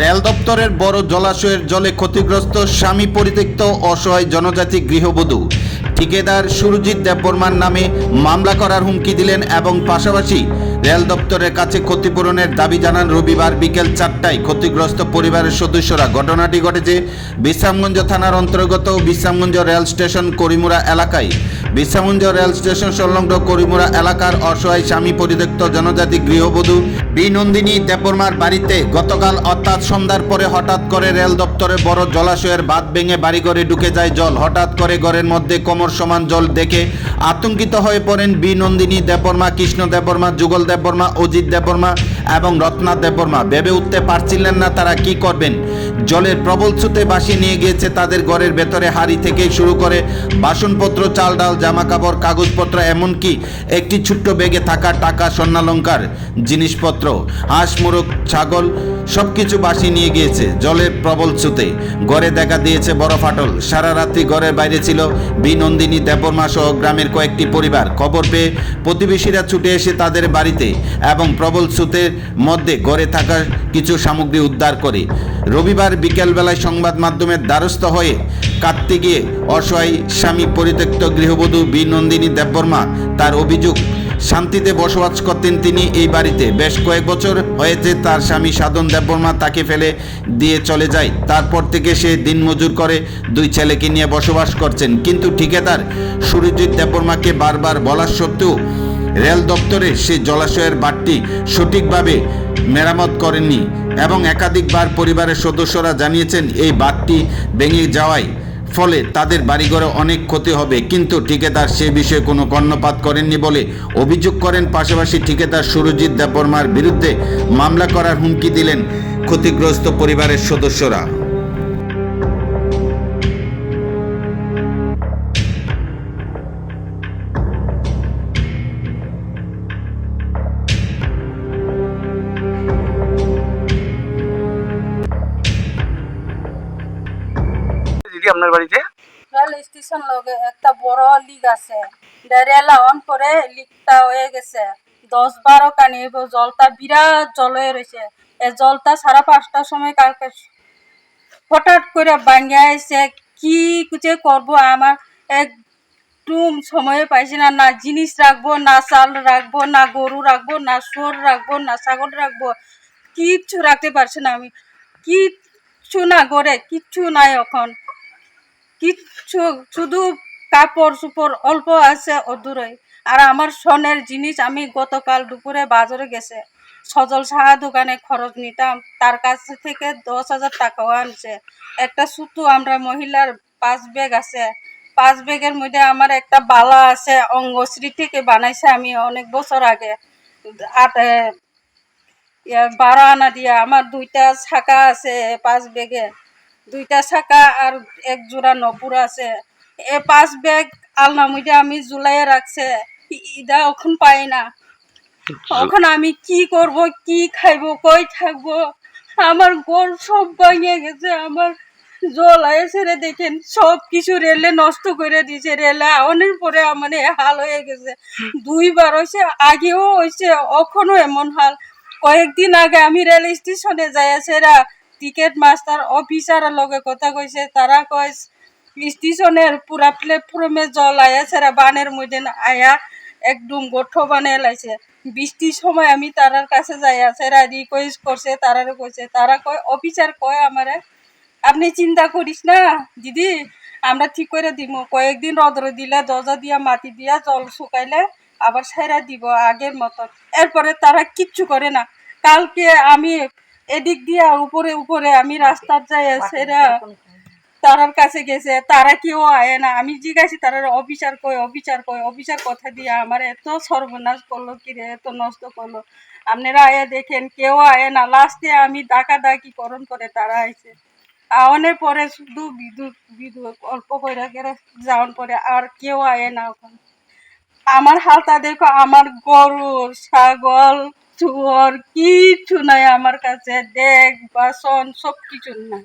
Rail দপ্তরের বড় জলাশয়ের জলে ক্ষতিগ্রস্ত স্বামী পরিত্যক্ত অসহায় জনজাতি গৃহবধূ। ঠিকাদার সুরজিৎ দেববর্মার নামে মামলা করার হুমকি দিলেন এবং পাশাপাশি রেল দপ্তরের কাছে ক্ষতিপূরণের দাবি জানান রবিবার বিকেল চারটায় ক্ষতিগ্রস্ত পরিবারের সদস্যরা। ঘটনাটি ঘটেছে বিশ্রামগঞ্জ থানার অন্তর্গত বিশ্রামগঞ্জ রেল স্টেশন করিমুরা এলাকায়। বিশ্রামগঞ্জ রেল স্টেশন সংলগ্ন করিমুরা এলাকার অসহায় স্বামী পরিত্যক্ত জনজাতি গৃহবধূ বিনন্দিনী দেববর্মার বাড়িতে গতকাল অর্থাৎ সন্ধ্যার পরে হঠাৎ করে রেল দপ্তরে বড় জলাশয়ের বাঁধ ভেঙে বাড়িঘরে ঢুকে যায় জল। হঠাৎ করে ঘরের মধ্যে কোমর সমান জল দেখে আতঙ্কিত হয়ে পড়েন বি নন্দিনী দেববর্মা, কৃষ্ণ দেববর্মা, যুগল দেববর্মা, অজিত দেববর্মা এবং রত্না দেববর্মা। ভেবে উঠতে পারছিলেন না তারা কি করবেন। জলের প্রবল স্রোতে ভাসিয়ে নিয়ে গিয়েছে তাদের ঘরের ভেতরে হাড়ি থেকে শুরু করে বাসনপত্র চাল ডাল জামা কাপড় কাগজপত্র, এমনকি একটি ছোট্ট ব্যাগে থাকা টাকা, স্বর্ণালঙ্কার, জিনিসপত্র, হাঁস, মুরগ, ছাগল সব কিছু বাসি নিয়ে গিয়েছে জলের প্রবল স্রোতে। ঘরে দেখা দিয়েছে বড় ফাটল। সারা রাত্রি ঘরের বাইরে ছিল বিনন্দিনী দেববর্মা সহ গ্রামের কয়েকটি পরিবার। খবর পেয়ে প্রতিবেশীরা ছুটে এসে তাদের বাড়িতে এবং প্রবল স্রোতের মধ্যে ঘরে থাকা কিছু সামগ্রী উদ্ধার করে। রবিবার বিকেলবেলায় সংবাদ মাধ্যমের দ্বারস্থ হয়ে কাঁদতে গিয়ে অসহায় স্বামী পরিত্যক্ত গৃহবধূ বি নন্দিনী দেববর্মা তার অভিযোগ, শান্তিতে বসবাস করতেন তিনি এই বাড়িতে। বেশ কয়েক বছর হয়েছে তার স্বামী সাধন দেববর্মা তাকে ফেলে দিয়ে চলে যায়। তারপর থেকে সে দিনমজুর করে দুই ছেলেকে নিয়ে বসবাস করছেন। কিন্তু ঠিকাদার সুরজিৎ দেববর্মাকে বারবার বলার সত্ত্বেও রেল দপ্তরে সেই জলাশয়ের বাঁধটি সঠিকভাবে মেরামত করেননি এবং একাধিকবার পরিবারের সদস্যরা জানিয়েছেন এই বাঁধটি ভেঙে যাওয়ায় ফলে তাদের বাড়িঘরে অনেক ক্ষতি হবে। কিন্তু ঠিকাদার সে বিষয়ে কোনো কর্ণপাত করেননি বলে অভিযোগ করেন। পাশাপাশি ঠিকাদার সুরজিৎ দেববর্মার বিরুদ্ধে মামলা করার হুমকি দিলেন ক্ষতিগ্রস্ত পরিবারের সদস্যরা। আপনার বাড়িতে? রেল স্টেশন লগে একটা বড় আছে। অন করে হয়ে গেছে। দশ বারো কানি জলটা বিরাট জল হয়ে রয়েছে জলটা সাড়ে পাঁচটার সময় কালকে হঠাৎ করে আইছে। কি করব? আমার সময় পাইছি না। না জিনিস রাখব, না চাল রাখব, না গরু রাখব, না শুয়োর রাখব, না ছাগল রাখব। কিচ্ছু রাখতে পারছি না আমি। কিচ্ছু না করে কিচ্ছু নাই এখন। কিচ্ছু, শুধু কাপড় চুপড় অল্প আছে অদূরে আর আমার সোনের জিনিস আমি গতকাল দুপুরে বাজারে গেছে। সজল সাহা দোকানে খরচ নিতাম, তার কাছ থেকে দশ হাজার টাকাও আনছে। একটা সুতো আমরা মহিলার পাঁচ ব্যাগ আছে। পাঁচ ব্যাগের মধ্যে আমার একটা বালা আছে, অঙ্গশ্রী থেকে বানাইছে আমি অনেক বছর আগে। আট বারো আনা দিয়া আমার দুইটা ছাকা আছে পাঁচ ব্যাগে। দুইটা ছাকা আর এক জোড়া নপুর আছে। এ পাঁচ ব্যাগ আলনা মধ্যে আমি জুলাইয়ে রাখছে। ইদা এখন পাই না। এখন আমি কি করব কি খাইবো কই থাকব? আমার গোল সব ভাঙিয়ে গেছে আমার জল ছেড়ে দেখেন সব কিছু রেলে নষ্ট করে দিয়েছে রেলে অনেক পরে আমার এ হাল হয়ে গেছে। দুইবার হয়েছে আগেও হয়েছে এখনও এমন হাল। কয়েকদিন আগে আমি রেল স্টেশনে যাই সেরা টিকিট মাস্টার অফিসারের লগে কথা কইছে তারা কয় স্টেশনের পুরা প্ল্যাটফর্মে জল আয়া সেরা বানের মধ্যে আয়া, একদম গোঠো বানিয়ে লাইছে বৃষ্টির সময় আমি তারার কাছে যাই সেরা রিকোয়েস্ট করছে তারারে কইছে তারা কয় অফিসার কয় আমারে আপনি চিন্তা করিস না, দিদি, আমরা ঠিক করে দিব। কয়েকদিন রদ্র দিলে দরজা দিয়া, মাটি দিয়া জল শুকাইলে আবার সেরা দিব আগের মতন। এরপরে তারা কিচ্ছু করে না। কালকে আমি এদিক দিয়া উপরে উপরে আমি রাস্তার যাই সেরা তারার কাছে গেছে তারা কেউ আয় না। আমি জিজ্ঞাসি তারা অফিসার কই অফিসার কই অফিসার কথা দিয়ে আমার এত সর্বনাশ করল কি রে এত নষ্ট করল। আপনারা আয়া দেখেন কেউ আয় না। লাস্টে আমি ডাকা ডাকি করণ করে তারা আইছে। আওয়ানের পরে শুধু বিদ্যুৎ বিদ্যুৎ অল্প করে করে যাওয়ার পরে আর কেউ আয় না ওখানে। আমার হালটা দেখো আমার গরু ছাগল চুয়ার কিছু নাই আমার কাছে। দেখ বাসন সব কিছু নাই।